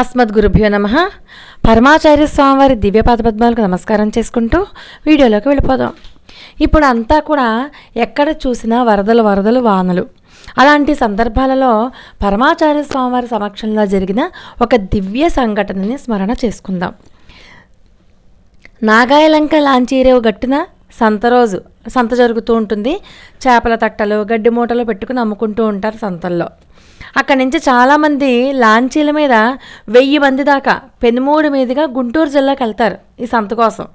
అస్మద్గురుభ్యో నమ. పరమాచార్య స్వామివారి దివ్య పాదపద్మాలకు నమస్కారం చేసుకుంటూ వీడియోలోకి వెళ్ళిపోదాం. ఇప్పుడు అంతా కూడా ఎక్కడ చూసినా వరదలు వరదలు వానలు. అలాంటి సందర్భాలలో పరమాచార్య స్వామివారి సమక్షంలో జరిగిన ఒక దివ్య సంఘటనని స్మరణ చేసుకుందాం. నాగాయలంక లాంచీరేవు గట్టిన సంత రోజు సంత జరుగుతూ ఉంటుంది. చేపల తట్టలు గడ్డి మూటలు పెట్టుకుని అమ్ముకుంటూ ఉంటారు సంతల్లో. అక్కడి నుంచి చాలామంది లాంచీల మీద వెయ్యి మంది దాకా పెనుమూడు మీదుగా గుంటూరు జిల్లాకి వెళ్తారు ఈ సంత కోసం.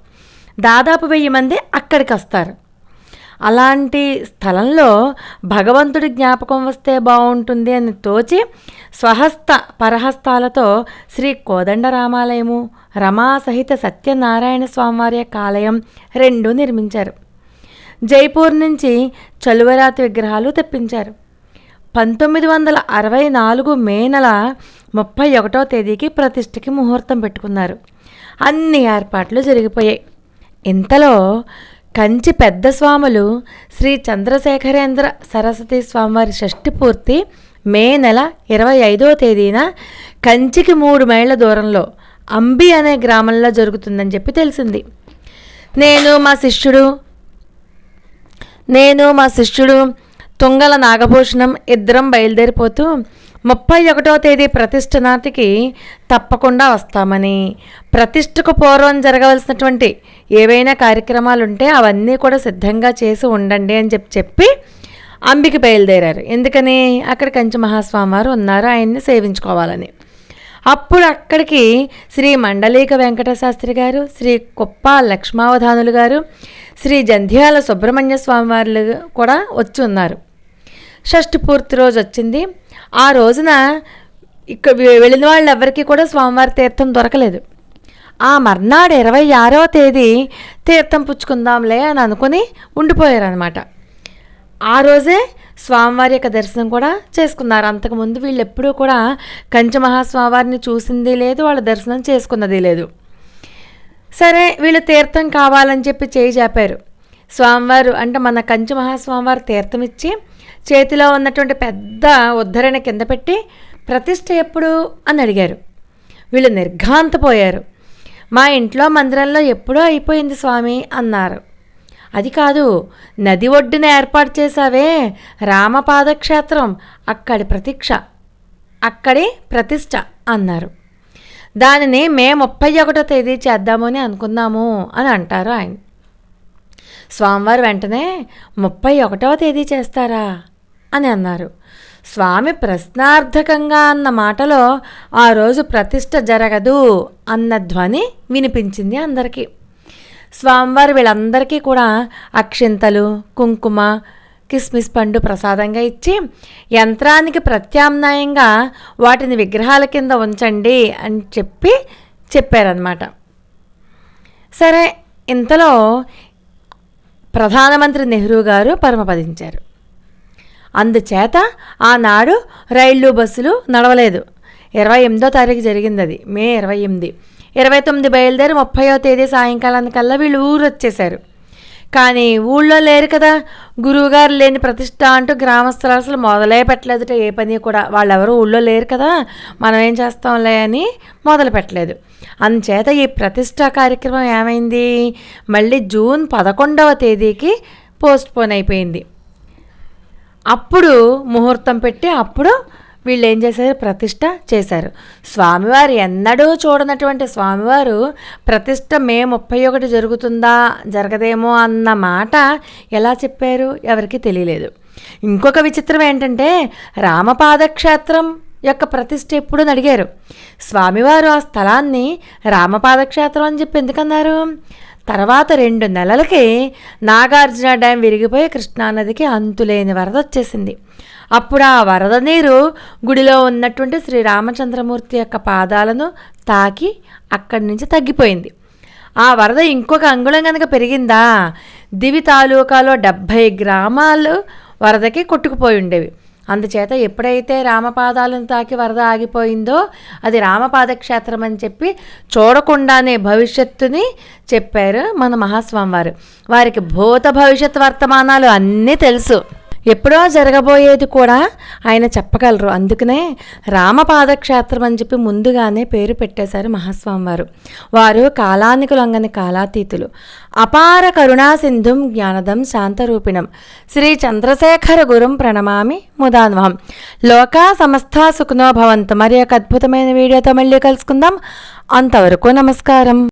దాదాపు వెయ్యి మంది అక్కడికి వస్తారు. అలాంటి స్థలంలో భగవంతుడి జ్ఞాపకం వస్తే బాగుంటుంది అని తోచి స్వహస్త పరహస్తాలతో శ్రీ కోదండరామాలయము రమా సహిత సత్యనారాయణ స్వామివారి యొక్క ఆలయం రెండు నిర్మించారు. జైపూర్ నుంచి చలువరాతి విగ్రహాలు తెప్పించారు. పంతొమ్మిది వందల అరవై నాలుగు మే నెల ముప్పై ఒకటో తేదీకి ప్రతిష్ఠకి ముహూర్తం పెట్టుకున్నారు. అన్ని ఏర్పాట్లు జరిగిపోయాయి. ఇంతలో కంచి పెద్ద స్వాములు శ్రీ చంద్రశేఖరేంద్ర సరస్వతి స్వామివారి షష్ఠి పూర్తి మే నెల ఇరవై ఐదో తేదీన కంచికి మూడు మైళ్ళ దూరంలో అంబి అనే గ్రామంలో జరుగుతుందని చెప్పి తెలిసింది. నేను మా శిష్యుడు నేను మా శిష్యుడు తుంగల నాగభూషణం ఇద్దరం బయలుదేరిపోతూ ముప్పై ఒకటో తేదీ ప్రతిష్ఠ నాటికి తప్పకుండా వస్తామని. ప్రతిష్ఠకు పూర్వం జరగవలసినటువంటి ఏవైనా కార్యక్రమాలు ఉంటే అవన్నీ కూడా సిద్ధంగా చేసి ఉండండి అని చెప్పి చెప్పి అంబికి బయలుదేరారు. ఎందుకని? అక్కడ కంచి మహాస్వామి వారు ఉన్నారు ఆయన్ని సేవించుకోవాలని. అప్పుడు అక్కడికి శ్రీ మండలీక వెంకటశాస్త్రి గారు శ్రీ కుప్ప లక్ష్మావధానులు గారు శ్రీ జంధ్యాల సుబ్రహ్మణ్య స్వామివారులు కూడా వచ్చి ఉన్నారు. షష్ఠి పూర్తి రోజు వచ్చింది. ఆ రోజున ఇక్కడ వెళ్ళిన వాళ్ళు ఎవరికీ కూడా స్వామివారి తీర్థం దొరకలేదు. ఆ మర్నాడు ఇరవై ఆరవ తేదీ తీర్థం పుచ్చుకుందాంలే అని అనుకుని ఉండిపోయారనమాట ఆ రోజే స్వామివారి యొక్క దర్శనం కూడా చేసుకున్నారు. అంతకుముందు వీళ్ళు ఎప్పుడూ కూడా కంచి మహాస్వామివారిని చూసింది లేదు వాళ్ళ దర్శనం చేసుకున్నది లేదు. సరే వీళ్ళు తీర్థం కావాలని చెప్పి చేయి చేపారు. స్వామివారు అంటే మన కంచి మహాస్వామివారు తీర్థం ఇచ్చి చేతిలో ఉన్నటువంటి పెద్ద ఉద్ధరణ కింద పెట్టి ప్రతిష్ట ఎప్పుడు? అని అడిగారు. వీళ్ళు నిర్ఘాంతపోయారు. మా ఇంట్లో మందిరంలో ఎప్పుడో అయిపోయింది స్వామి అన్నారు. అది కాదు నది ఒడ్డున ఏర్పాటు చేశావే రామపాదక్షేత్రం అక్కడి ప్రతీక్ష అక్కడి ప్రతిష్ట అన్నారు. దానిని మే ముప్పై ఒకటో తేదీ చేద్దామని అనుకున్నాము అని అంటారు ఆయన. స్వామివారు వెంటనే ముప్పై ఒకటవ తేదీ చేస్తారా? అని అన్నారు. స్వామి ప్రశ్నార్థకంగా అన్న మాటలో ఆ రోజు ప్రతిష్ట జరగదు అన్న ధ్వని వినిపించింది అందరికీ. స్వామివారు వీళ్ళందరికీ కూడా అక్షింతలు కుంకుమ కిస్మిస్ పండు ప్రసాదంగా ఇచ్చి యంత్రానికి ప్రత్యామ్నాయంగా వాటిని విగ్రహాల కింద ఉంచండి అని చెప్పి చెప్పారనమాట సరే ఇంతలో ప్రధానమంత్రి నెహ్రూ గారు పరమపదించారు. అందుచేత ఆనాడు రైళ్ళు బస్సులు నడవలేదు. ఇరవై ఎనిమిదో తారీఖు జరిగింది అది మే ఇరవై ఎనిమిది. ఇరవై తొమ్మిది బయలుదేరి ముప్పయో తేదీ సాయంకాలానికల్లా వీళ్ళు ఊరు వచ్చేశారు కానీ ఊళ్ళో లేరు కదా గురువుగారు లేని ప్రతిష్ట అంటూ గ్రామస్తులు అసలు మొదలే పెట్టలేదుట. ఏ పని కూడా వాళ్ళెవరు ఊళ్ళో లేరు కదా మనం ఏం చేస్తాంలే అని మొదలు పెట్టలేదు. అందుచేత ఈ ప్రతిష్ట కార్యక్రమం ఏమైంది? మళ్ళీ జూన్ పదకొండవ తేదీకి పోస్ట్ పోన్ అయిపోయింది. అప్పుడు ముహూర్తం పెట్టి అప్పుడు వీళ్ళు ఏం చేశారు? ప్రతిష్ట చేశారు. స్వామివారు ఎన్నడూ చూడనటువంటి స్వామివారు ప్రతిష్ట మే ముప్పై ఒకటి జరుగుతుందా జరగదేమో అన్న మాట ఎలా చెప్పారు? ఎవరికి తెలియలేదు. ఇంకొక విచిత్రం ఏంటంటే రామపాదక్షేత్రం యొక్క ప్రతిష్ఠ ఎప్పుడు అడిగారు. స్వామివారు ఆ స్థలాన్ని రామపాదక్షేత్రం అని చెప్పి ఎందుకన్నారు? తర్వాత రెండు నెలలకి నాగార్జున డ్యాం విరిగిపోయి కృష్ణానదికి అంతులేని వరద వచ్చేసింది. అప్పుడు ఆ వరద నీరు గుడిలో ఉన్నటువంటి శ్రీ రామచంద్రమూర్తి యొక్క పాదాలను తాకి అక్కడి నుంచి తగ్గిపోయింది. ఆ వరద ఇంకొక అంగుళం కనుక పెరిగిందా దివి తాలూకాలో డెబ్భై గ్రామాలు వరదకి కొట్టుకుపోయి ఉండేవి. అందుచేత ఎప్పుడైతే రామపాదాలను తాకి వరద ఆగిపోయిందో అది రామపాదక్షేత్రం అని చెప్పి చూడకుండానే భవిష్యత్తుని చెప్పారు మన మహాస్వామి వారు వారికి భూత భవిష్యత్ వర్తమానాలు అన్నీ తెలుసు. ఎప్పుడో జరగబోయేది కూడా ఆయన చెప్పగలరు. అందుకనే రామపాదక్షేత్రం అని చెప్పి ముందుగానే పేరు పెట్టేశారు మహాస్వామి వారు వారు కాలానికి లొంగని కాలాతీతులు. అపార కరుణా సింధుం జ్ఞానదం శాంతరూపిణం. శ్రీ చంద్రశేఖర గురుం ప్రణమామి ముదాన్వహం. లోకా సమస్త సుఖనోభవంతు మరి ఒక అద్భుతమైన వీడియోతో మళ్ళీ కలుసుకుందాం. అంతవరకు నమస్కారం.